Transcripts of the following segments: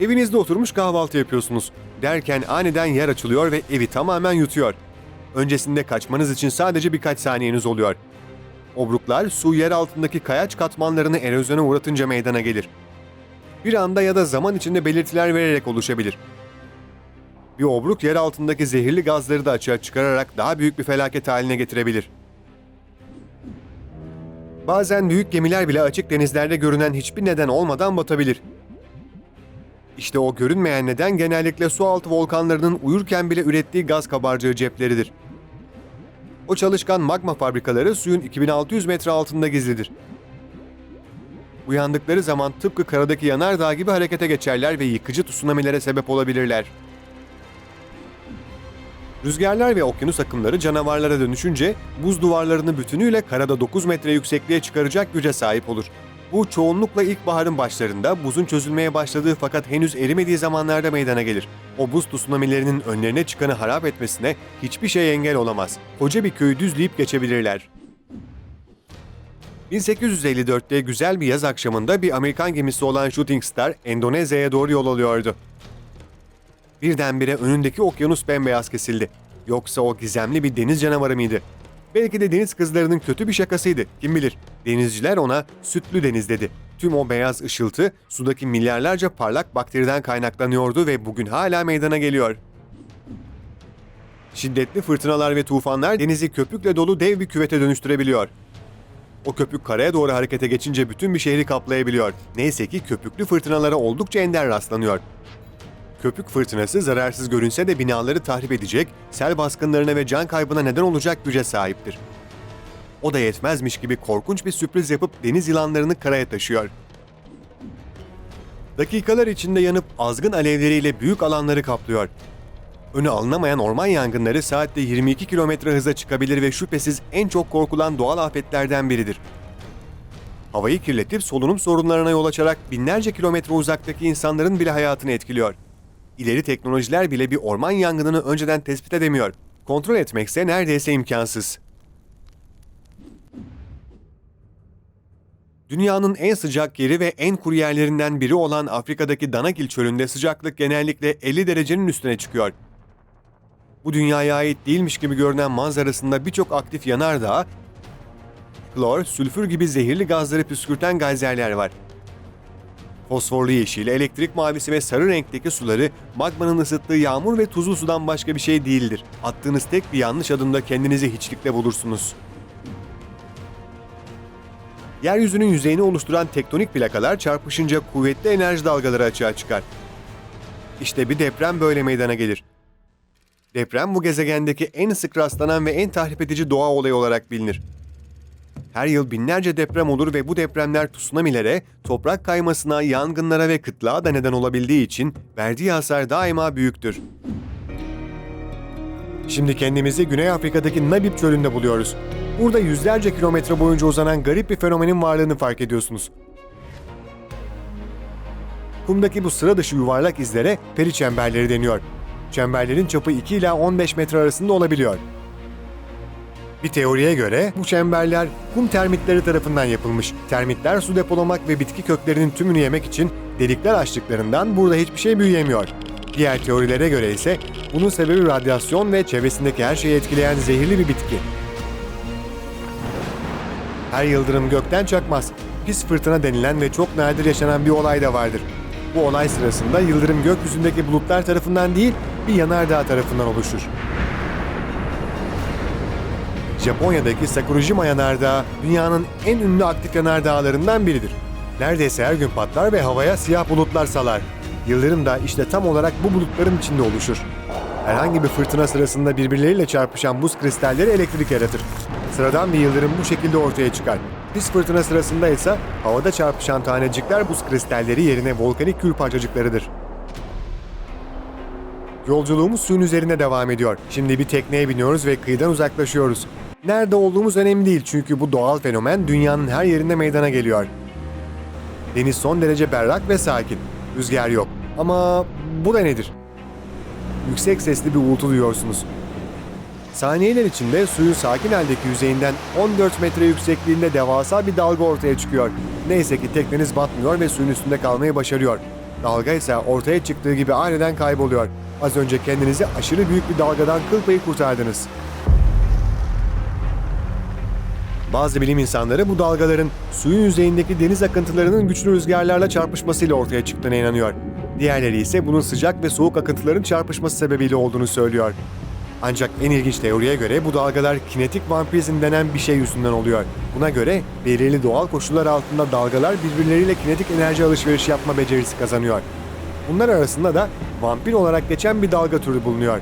Evinizde oturmuş kahvaltı yapıyorsunuz. Derken aniden yer açılıyor ve evi tamamen yutuyor. Öncesinde kaçmanız için sadece birkaç saniyeniz oluyor. Obruklar su yer altındaki kayaç katmanlarını erozyona uğratınca meydana gelir. Bir anda ya da zaman içinde belirtiler vererek oluşabilir. Bir obruk yer altındaki zehirli gazları da açığa çıkararak daha büyük bir felaket haline getirebilir. Bazen büyük gemiler bile açık denizlerde görünen hiçbir neden olmadan batabilir. İşte o görünmeyen neden genellikle sualtı volkanlarının uyurken bile ürettiği gaz kabarcığı cepleridir. O çalışkan magma fabrikaları suyun 2600 metre altında gizlidir. Uyandıkları zaman tıpkı karadaki yanardağ gibi harekete geçerler ve yıkıcı tsunamilere sebep olabilirler. Rüzgarlar ve okyanus akımları canavarlara dönüşünce buz duvarlarını bütünüyle karada 9 metre yüksekliğe çıkaracak güce sahip olur. Bu çoğunlukla ilkbaharın başlarında buzun çözülmeye başladığı fakat henüz erimediği zamanlarda meydana gelir. O buz tsunamilerinin önlerine çıkanı harap etmesine hiçbir şey engel olamaz. Koca bir köyü düzleyip geçebilirler. 1854'te güzel bir yaz akşamında bir Amerikan gemisi olan Shooting Star Endonezya'ya doğru yol alıyordu. Birdenbire önündeki okyanus bembeyaz kesildi. Yoksa o gizemli bir deniz canavarı mıydı? Belki de deniz kızlarının kötü bir şakasıydı. Kim bilir. Denizciler ona sütlü deniz dedi. Tüm o beyaz ışıltı sudaki milyarlarca parlak bakteriden kaynaklanıyordu ve bugün hala meydana geliyor. Şiddetli fırtınalar ve tufanlar denizi köpükle dolu dev bir küvete dönüştürebiliyor. O köpük karaya doğru harekete geçince bütün bir şehri kaplayabiliyor. Neyse ki köpüklü fırtınalara oldukça ender rastlanıyor. Köpük fırtınası zararsız görünse de binaları tahrip edecek, sel baskınlarına ve can kaybına neden olacak güce sahiptir. O da yetmezmiş gibi korkunç bir sürpriz yapıp deniz yılanlarını karaya taşıyor. Dakikalar içinde yanıp azgın alevleriyle büyük alanları kaplıyor. Önü alınamayan orman yangınları saatte 22 kilometre hıza çıkabilir ve şüphesiz en çok korkulan doğal afetlerden biridir. Havayı kirletip solunum sorunlarına yol açarak binlerce kilometre uzaktaki insanların bile hayatını etkiliyor. İleri teknolojiler bile bir orman yangınını önceden tespit edemiyor. Kontrol etmekse neredeyse imkansız. Dünyanın en sıcak yeri ve en kuru yerlerinden biri olan Afrika'daki Danakil çölünde sıcaklık genellikle 50 derecenin üstüne çıkıyor. Bu dünyaya ait değilmiş gibi görünen manzarasında birçok aktif yanardağ, klor, sülfür gibi zehirli gazları püskürten gayzerler var. Fosforlu yeşil, elektrik mavisi ve sarı renkteki suları magmanın ısıttığı yağmur ve tuzlu sudan başka bir şey değildir. Attığınız tek bir yanlış adımda kendinizi hiçlikle bulursunuz. Yeryüzünün yüzeyini oluşturan tektonik plakalar çarpışınca kuvvetli enerji dalgaları açığa çıkar. İşte bir deprem böyle meydana gelir. Deprem bu gezegendeki en sık rastlanan ve en tahrip edici doğa olayı olarak bilinir. Her yıl binlerce deprem olur ve bu depremler tsunamilere, toprak kaymasına, yangınlara ve kıtlığa da neden olabildiği için verdiği hasar daima büyüktür. Şimdi kendimizi Güney Afrika'daki Namib çölünde buluyoruz. Burada yüzlerce kilometre boyunca uzanan garip bir fenomenin varlığını fark ediyorsunuz. Kumdaki bu sıra dışı yuvarlak izlere peri çemberleri deniyor. Çemberlerin çapı 2 ila 15 metre arasında olabiliyor. Bir teoriye göre bu çemberler kum termitleri tarafından yapılmış. Termitler su depolamak ve bitki köklerinin tümünü yemek için delikler açtıklarından burada hiçbir şey büyüyemiyor. Diğer teorilere göre ise bunun sebebi radyasyon ve çevresindeki her şeyi etkileyen zehirli bir bitki. Her yıldırım gökten çakmaz. Pis fırtına denilen ve çok nadir yaşanan bir olay da vardır. Bu olay sırasında yıldırım gökyüzündeki bulutlar tarafından değil, bir yanardağ tarafından oluşur. Japonya'daki Sakurajima yanardağı dünyanın en ünlü aktif yanardağlarından biridir. Neredeyse her gün patlar ve havaya siyah bulutlar salar. Yıldırım da işte tam olarak bu bulutların içinde oluşur. Herhangi bir fırtına sırasında birbirleriyle çarpışan buz kristalleri elektrik yaratır. Sıradan bir yıldırım bu şekilde ortaya çıkar. Pis fırtına sırasında ise havada çarpışan tanecikler buz kristalleri yerine volkanik kül parçacıklarıdır. Yolculuğumuz suyun üzerine devam ediyor. Şimdi bir tekneye biniyoruz ve kıyıdan uzaklaşıyoruz. Nerede olduğumuz önemli değil çünkü bu doğal fenomen dünyanın her yerinde meydana geliyor. Deniz son derece berrak ve sakin. Rüzgar yok. Ama bu da nedir? Yüksek sesli bir uğultu duyuyorsunuz. Saniyeler içinde suyun sakin haldeki yüzeyinden 14 metre yüksekliğinde devasa bir dalga ortaya çıkıyor. Neyse ki tekneniz batmıyor ve suyun üstünde kalmayı başarıyor. Dalga ise ortaya çıktığı gibi aniden kayboluyor. Az önce kendinizi aşırı büyük bir dalgadan kıl payı kurtardınız. Bazı bilim insanları bu dalgaların suyun yüzeyindeki deniz akıntılarının güçlü rüzgarlarla çarpışmasıyla ortaya çıktığına inanıyor. Diğerleri ise bunun sıcak ve soğuk akıntıların çarpışması sebebiyle olduğunu söylüyor. Ancak en ilginç teoriye göre bu dalgalar kinetik vampirizm denen bir şey yüzünden oluyor. Buna göre belirli doğal koşullar altında dalgalar birbirleriyle kinetik enerji alışverişi yapma becerisi kazanıyor. Bunlar arasında da vampir olarak geçen bir dalga türü bulunuyor.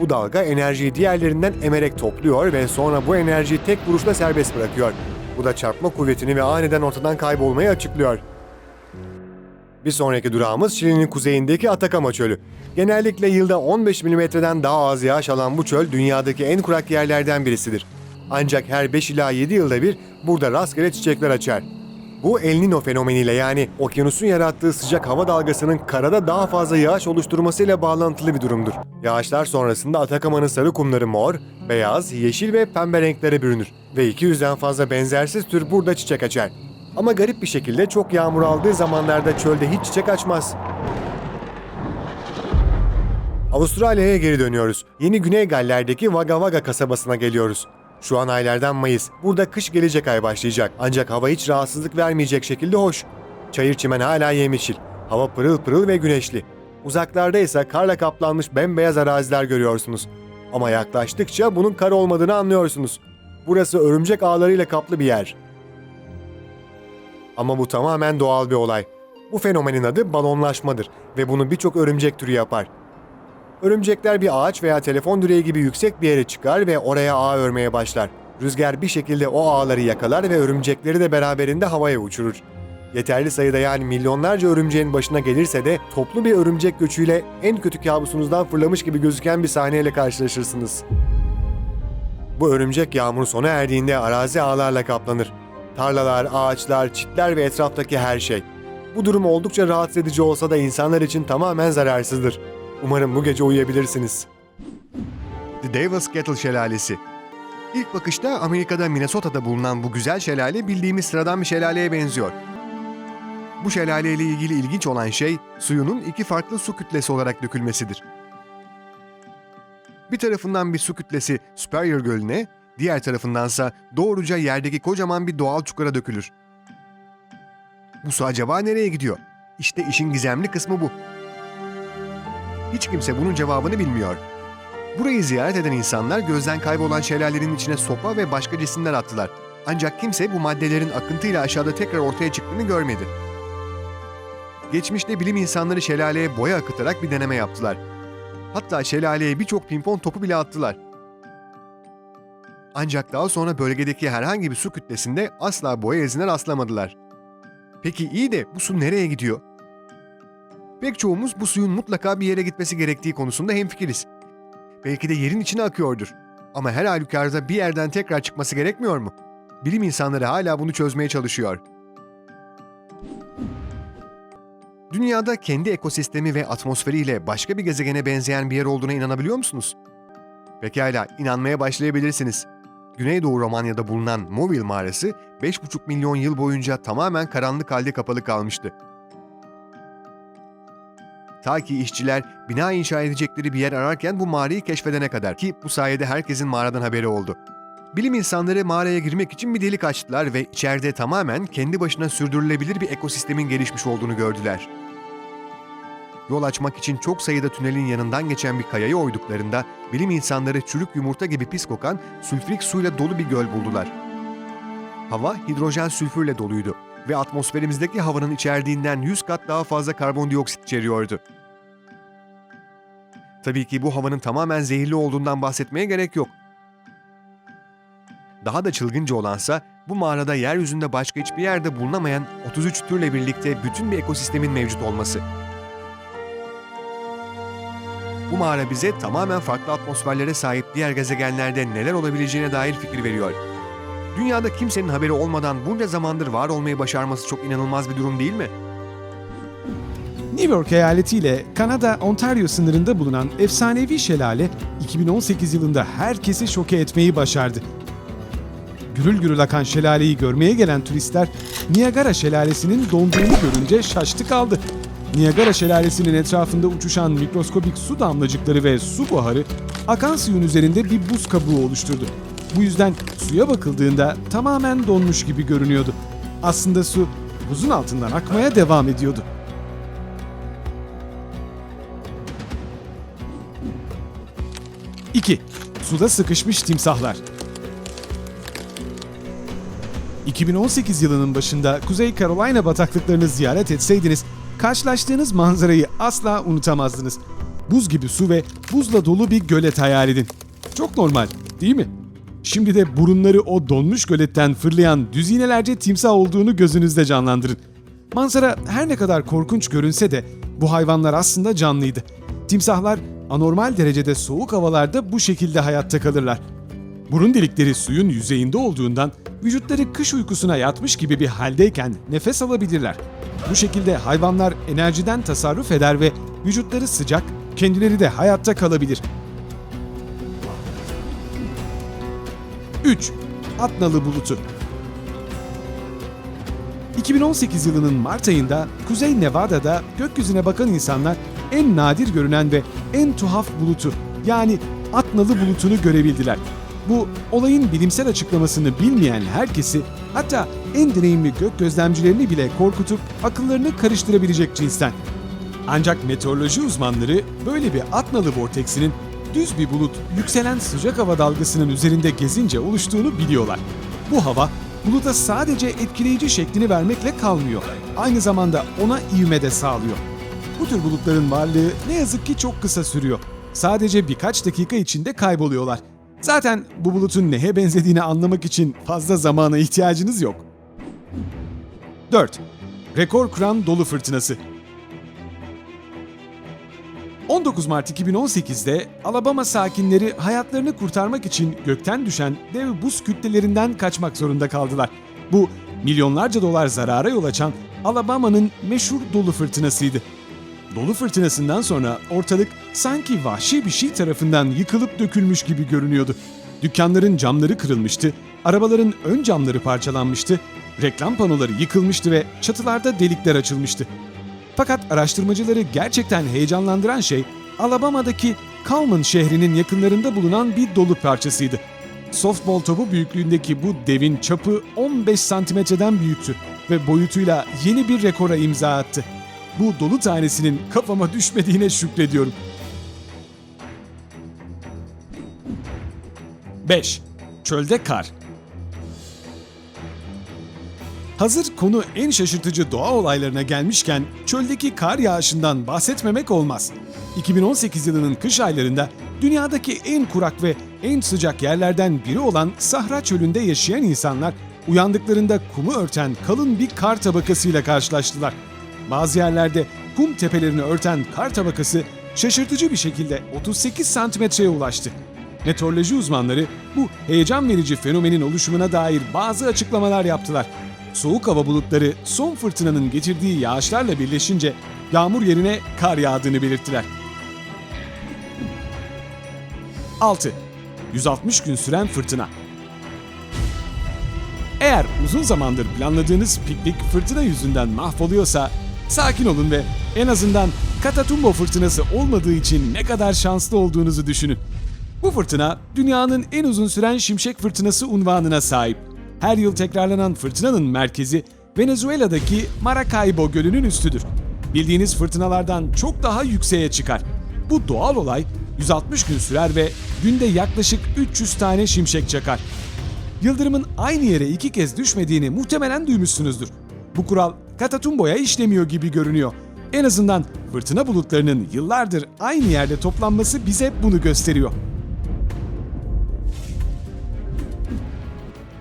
Bu dalga enerjiyi diğerlerinden emerek topluyor ve sonra bu enerjiyi tek vuruşla serbest bırakıyor. Bu da çarpma kuvvetini ve aniden ortadan kaybolmayı açıklıyor. Bir sonraki durağımız Şili'nin kuzeyindeki Atakama Çölü. Genellikle yılda 15 milimetreden daha az yağış alan bu çöl dünyadaki en kurak yerlerden birisidir. Ancak her 5 ila 7 yılda bir burada rastgele çiçekler açar. Bu El Niño fenomeniyle yani okyanusun yarattığı sıcak hava dalgasının karada daha fazla yağış oluşturmasıyla bağlantılı bir durumdur. Yağışlar sonrasında Atakama'nın sarı kumları mor, beyaz, yeşil ve pembe renklere bürünür ve 200'den fazla benzersiz tür burada çiçek açar. Ama garip bir şekilde çok yağmur aldığı zamanlarda çölde hiç çiçek açmaz. Avustralya'ya geri dönüyoruz. Yeni Güney Galler'deki Wagga Wagga kasabasına geliyoruz. Şu an aylardan Mayıs. Burada kış gelecek ay başlayacak. Ancak hava hiç rahatsızlık vermeyecek şekilde hoş. Çayır çimen hala yemyeşil. Hava pırıl pırıl ve güneşli. Uzaklarda ise karla kaplanmış bembeyaz araziler görüyorsunuz. Ama yaklaştıkça bunun kar olmadığını anlıyorsunuz. Burası örümcek ağlarıyla kaplı bir yer. Ama bu tamamen doğal bir olay. Bu fenomenin adı balonlaşmadır ve bunu birçok örümcek türü yapar. Örümcekler bir ağaç veya telefon direği gibi yüksek bir yere çıkar ve oraya ağ örmeye başlar. Rüzgar bir şekilde o ağları yakalar ve örümcekleri de beraberinde havaya uçurur. Yeterli sayıda yani milyonlarca örümceğin başına gelirse de toplu bir örümcek göçüyle en kötü kabusunuzdan fırlamış gibi gözüken bir sahneyle karşılaşırsınız. Bu örümcek yağmur sona erdiğinde arazi ağlarla kaplanır. Tarlalar, ağaçlar, çitler ve etraftaki her şey. Bu durum oldukça rahatsız edici olsa da insanlar için tamamen zararsızdır. Umarım bu gece uyuyabilirsiniz. The Devil's Kettle Şelalesi İlk bakışta Amerika'da Minnesota'da bulunan bu güzel şelale bildiğimiz sıradan bir şelaleye benziyor. Bu şelale ile ilgili ilginç olan şey suyunun iki farklı su kütlesi olarak dökülmesidir. Bir tarafından bir su kütlesi Superior Gölü'ne, diğer tarafındansa doğruca yerdeki kocaman bir doğal çukura dökülür. Bu su acaba nereye gidiyor? İşte işin gizemli kısmı bu. Hiç kimse bunun cevabını bilmiyor. Burayı ziyaret eden insanlar gözden kaybolan şelalenin içine sopa ve başka cisimler attılar. Ancak kimse bu maddelerin akıntıyla aşağıda tekrar ortaya çıktığını görmedi. Geçmişte bilim insanları şelaleye boya akıtarak bir deneme yaptılar. Hatta şelaleye birçok pimpon topu bile attılar. Ancak daha sonra bölgedeki herhangi bir su kütlesinde asla boya izine rastlamadılar. Peki iyi de bu su nereye gidiyor? Pek çoğumuz bu suyun mutlaka bir yere gitmesi gerektiği konusunda hemfikiriz. Belki de yerin içine akıyordur. Ama her halükarda bir yerden tekrar çıkması gerekmiyor mu? Bilim insanları hala bunu çözmeye çalışıyor. Dünyada kendi ekosistemi ve atmosferiyle başka bir gezegene benzeyen bir yer olduğuna inanabiliyor musunuz? Pekala, inanmaya başlayabilirsiniz. Güneydoğu Romanya'da bulunan Movil mağarası 5,5 milyon yıl boyunca tamamen karanlık halde kapalı kalmıştı. Ta ki işçiler bina inşa edecekleri bir yer ararken bu mağarayı keşfedene kadar ki bu sayede herkesin mağaradan haberi oldu. Bilim insanları mağaraya girmek için bir delik açtılar ve içeride tamamen kendi başına sürdürülebilir bir ekosistemin gelişmiş olduğunu gördüler. Yol açmak için çok sayıda tünelin yanından geçen bir kayayı oyduklarında bilim insanları çürük yumurta gibi pis kokan sülfürik suyla dolu bir göl buldular. Hava hidrojen sülfürle doluydu ve atmosferimizdeki havanın içerdiğinden 100 kat daha fazla karbondioksit içeriyordu. Tabii ki bu havanın tamamen zehirli olduğundan bahsetmeye gerek yok. Daha da çılgınca olansa bu mağarada yeryüzünde başka hiçbir yerde bulunamayan 33 türle birlikte bütün bir ekosistemin mevcut olması. Bu mağara bize tamamen farklı atmosferlere sahip diğer gezegenlerde neler olabileceğine dair fikir veriyor. Dünyada kimsenin haberi olmadan bunca zamandır var olmayı başarması çok inanılmaz bir durum değil mi? New York eyaleti ile Kanada Ontario sınırında bulunan efsanevi şelale 2018 yılında herkesi şoke etmeyi başardı. Gürül gürül akan şelaleyi görmeye gelen turistler Niagara Şelalesi'nin donduğunu görünce şaştı kaldı. Niagara Şelalesi'nin etrafında uçuşan mikroskobik su damlacıkları ve su buharı akan suyun üzerinde bir buz kabuğu oluşturdu. Bu yüzden suya bakıldığında tamamen donmuş gibi görünüyordu. Aslında su buzun altından akmaya devam ediyordu. İki, Suda sıkışmış timsahlar. 2018 yılının başında Kuzey Carolina bataklıklarını ziyaret etseydiniz, karşılaştığınız manzarayı asla unutamazdınız. Buz gibi su ve buzla dolu bir gölet hayal edin. Çok normal, değil mi? Şimdi de burunları o donmuş göletten fırlayan düzinelerce timsah olduğunu gözünüzde canlandırın. Manzara her ne kadar korkunç görünse de bu hayvanlar aslında canlıydı. Timsahlar anormal derecede soğuk havalarda bu şekilde hayatta kalırlar. Burun delikleri suyun yüzeyinde olduğundan vücutları kış uykusuna yatmış gibi bir haldeyken nefes alabilirler. Bu şekilde hayvanlar enerjiden tasarruf eder ve vücutları sıcak, kendileri de hayatta kalabilir. 3. Atnalı bulutu 2018 yılının Mart ayında Kuzey Nevada'da gökyüzüne bakan insanlar en nadir görünen ve en tuhaf bulutu yani Atnalı bulutunu görebildiler. Bu olayın bilimsel açıklamasını bilmeyen herkesi hatta en deneyimli gök gözlemcilerini bile korkutup akıllarını karıştırabilecek cinsten. Ancak meteoroloji uzmanları böyle bir Atnalı vorteksinin düz bir bulut yükselen sıcak hava dalgasının üzerinde gezince oluştuğunu biliyorlar. Bu hava buluta sadece etkileyici şeklini vermekle kalmıyor. Aynı zamanda ona ivme de sağlıyor. Bu tür bulutların varlığı ne yazık ki çok kısa sürüyor. Sadece birkaç dakika içinde kayboluyorlar. Zaten bu bulutun neye benzediğini anlamak için fazla zamana ihtiyacınız yok. 4. Rekor kuran dolu fırtınası 19 Mart 2018'de Alabama sakinleri hayatlarını kurtarmak için gökten düşen dev buz kütlelerinden kaçmak zorunda kaldılar. Bu milyonlarca dolar zarara yol açan Alabama'nın meşhur dolu fırtınasıydı. Dolu fırtınasından sonra ortalık sanki vahşi bir şey tarafından yıkılıp dökülmüş gibi görünüyordu. Dükkanların camları kırılmıştı, arabaların ön camları parçalanmıştı, reklam panoları yıkılmıştı ve çatılarda delikler açılmıştı. Fakat araştırmacıları gerçekten heyecanlandıran şey Alabama'daki Cullman şehrinin yakınlarında bulunan bir dolu parçasıydı. Softball topu büyüklüğündeki bu devin çapı 15 santimetreden büyüktü ve boyutuyla yeni bir rekora imza attı. Bu dolu tanesinin kafama düşmediğine şükrediyorum. 5. Çölde kar. Hazır konu en şaşırtıcı doğa olaylarına gelmişken çöldeki kar yağışından bahsetmemek olmaz. 2018 yılının kış aylarında dünyadaki en kurak ve en sıcak yerlerden biri olan Sahra Çölü'nde yaşayan insanlar uyandıklarında kumu örten kalın bir kar tabakasıyla karşılaştılar. Bazı yerlerde kum tepelerini örten kar tabakası şaşırtıcı bir şekilde 38 santimetreye ulaştı. Meteoroloji uzmanları bu heyecan verici fenomenin oluşumuna dair bazı açıklamalar yaptılar. Soğuk hava bulutları son fırtınanın getirdiği yağışlarla birleşince yağmur yerine kar yağdığını belirttiler. 6. 160 gün süren fırtına. Eğer uzun zamandır planladığınız piknik fırtına yüzünden mahvoluyorsa sakin olun ve en azından Katatumbo fırtınası olmadığı için ne kadar şanslı olduğunuzu düşünün. Bu fırtına dünyanın en uzun süren şimşek fırtınası unvanına sahip. Her yıl tekrarlanan fırtınanın merkezi Venezuela'daki Maracaibo Gölü'nün üstüdür. Bildiğiniz fırtınalardan çok daha yükseğe çıkar. Bu doğal olay 160 gün sürer ve günde yaklaşık 300 tane şimşek çakar. Yıldırımın aynı yere iki kez düşmediğini muhtemelen duymuşsunuzdur. Bu kural Katatumbo'ya işlemiyor gibi görünüyor. En azından fırtına bulutlarının yıllardır aynı yerde toplanması bize bunu gösteriyor.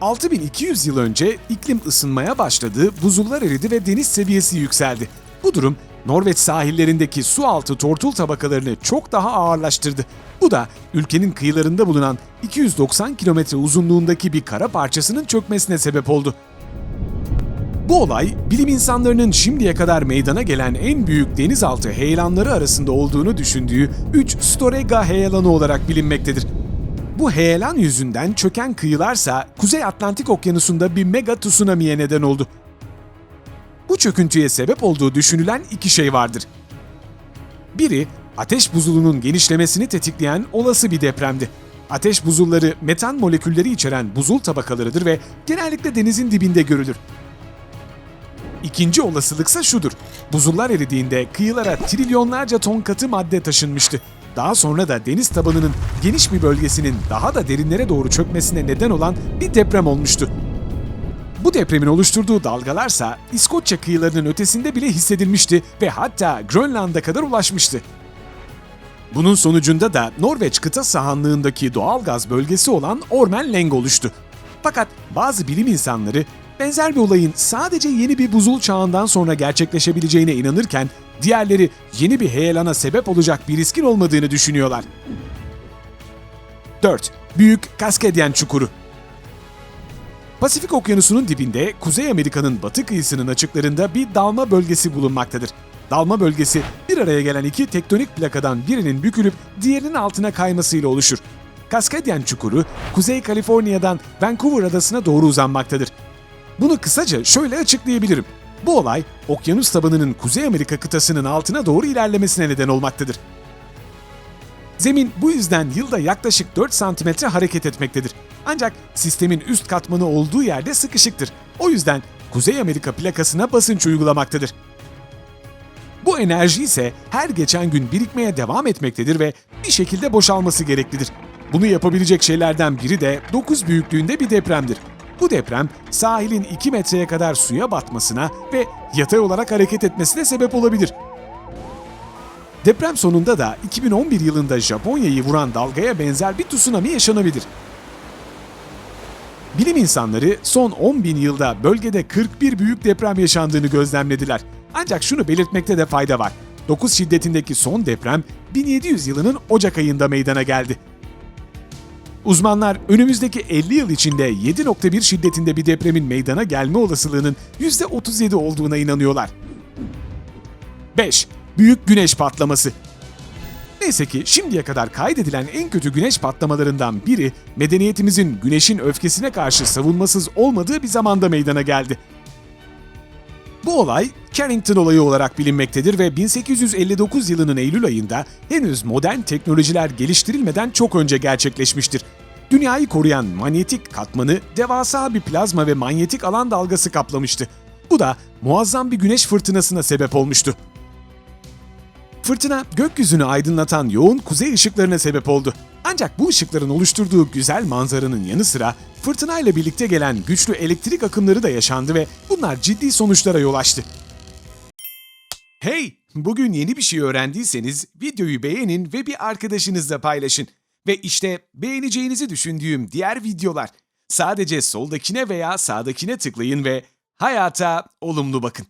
6200 yıl önce iklim ısınmaya başladı, buzullar eridi ve deniz seviyesi yükseldi. Bu durum Norveç sahillerindeki su altı tortul tabakalarını çok daha ağırlaştırdı. Bu da ülkenin kıyılarında bulunan 290 kilometre uzunluğundaki bir kara parçasının çökmesine sebep oldu. Bu olay bilim insanlarının şimdiye kadar meydana gelen en büyük denizaltı heyelanları arasında olduğunu düşündüğü 3 Storega heyelanı olarak bilinmektedir. Bu heyelan yüzünden çöken kıyılarsa Kuzey Atlantik Okyanusu'nda bir mega tsunami'ye neden oldu. Bu çöküntüye sebep olduğu düşünülen iki şey vardır. Biri, ateş buzulunun genişlemesini tetikleyen olası bir depremdi. Ateş buzulları metan molekülleri içeren buzul tabakalarıdır ve genellikle denizin dibinde görülür. İkinci olasılıksa şudur. Buzullar eridiğinde kıyılara trilyonlarca ton katı madde taşınmıştı. Daha sonra da deniz tabanının geniş bir bölgesinin daha da derinlere doğru çökmesine neden olan bir deprem olmuştu. Bu depremin oluşturduğu dalgalarsa İskoçya kıyılarının ötesinde bile hissedilmişti ve hatta Grönland'a kadar ulaşmıştı. Bunun sonucunda da Norveç kıta sahanlığındaki doğal gaz bölgesi olan Ormen Leng oluştu. Fakat bazı bilim insanları benzer bir olayın sadece yeni bir buzul çağından sonra gerçekleşebileceğine inanırken diğerleri yeni bir heyelana sebep olacak bir riskin olmadığını düşünüyorlar. 4. Büyük Kaskadyen Çukuru Pasifik Okyanusu'nun dibinde Kuzey Amerika'nın batı kıyısının açıklarında bir dalma bölgesi bulunmaktadır. Dalma bölgesi bir araya gelen iki tektonik plakadan birinin bükülüp diğerinin altına kaymasıyla oluşur. Kaskadyen Çukuru, Kuzey Kaliforniya'dan Vancouver adasına doğru uzanmaktadır. Bunu kısaca şöyle açıklayabilirim. Bu olay, okyanus tabanının Kuzey Amerika kıtasının altına doğru ilerlemesine neden olmaktadır. Zemin bu yüzden yılda yaklaşık 4 santimetre hareket etmektedir. Ancak sistemin üst katmanı olduğu yerde sıkışıktır. O yüzden Kuzey Amerika plakasına basınç uygulamaktadır. Bu enerji ise her geçen gün birikmeye devam etmektedir ve bir şekilde boşalması gereklidir. Bunu yapabilecek şeylerden biri de 9 büyüklüğünde bir depremdir. Bu deprem sahilin 2 metreye kadar suya batmasına ve yatay olarak hareket etmesine sebep olabilir. Deprem sonunda da 2011 yılında Japonya'yı vuran dalgaya benzer bir tsunami yaşanabilir. Bilim insanları son 10 bin yılda bölgede 41 büyük deprem yaşandığını gözlemlediler. Ancak şunu belirtmekte de fayda var. 9 şiddetindeki son deprem 1700 yılının Ocak ayında meydana geldi. Uzmanlar önümüzdeki 50 yıl içinde 7.1 şiddetinde bir depremin meydana gelme olasılığının %37 olduğuna inanıyorlar. 5. Büyük güneş patlaması. Neyse ki şimdiye kadar kaydedilen en kötü güneş patlamalarından biri medeniyetimizin güneşin öfkesine karşı savunmasız olmadığı bir zamanda meydana geldi. Bu olay Carrington olayı olarak bilinmektedir ve 1859 yılının Eylül ayında henüz modern teknolojiler geliştirilmeden çok önce gerçekleşmiştir. Dünyayı koruyan manyetik katmanı devasa bir plazma ve manyetik alan dalgası kaplamıştı. Bu da muazzam bir güneş fırtınasına sebep olmuştu. Fırtına gökyüzünü aydınlatan yoğun kuzey ışıklarına sebep oldu. Ancak bu ışıkların oluşturduğu güzel manzaranın yanı sıra fırtınayla birlikte gelen güçlü elektrik akımları da yaşandı ve bunlar ciddi sonuçlara yol açtı. Hey! Bugün yeni bir şey öğrendiyseniz videoyu beğenin ve bir arkadaşınızla paylaşın. Ve işte beğeneceğinizi düşündüğüm diğer videolar. Sadece soldakine veya sağdakine tıklayın ve hayata olumlu bakın.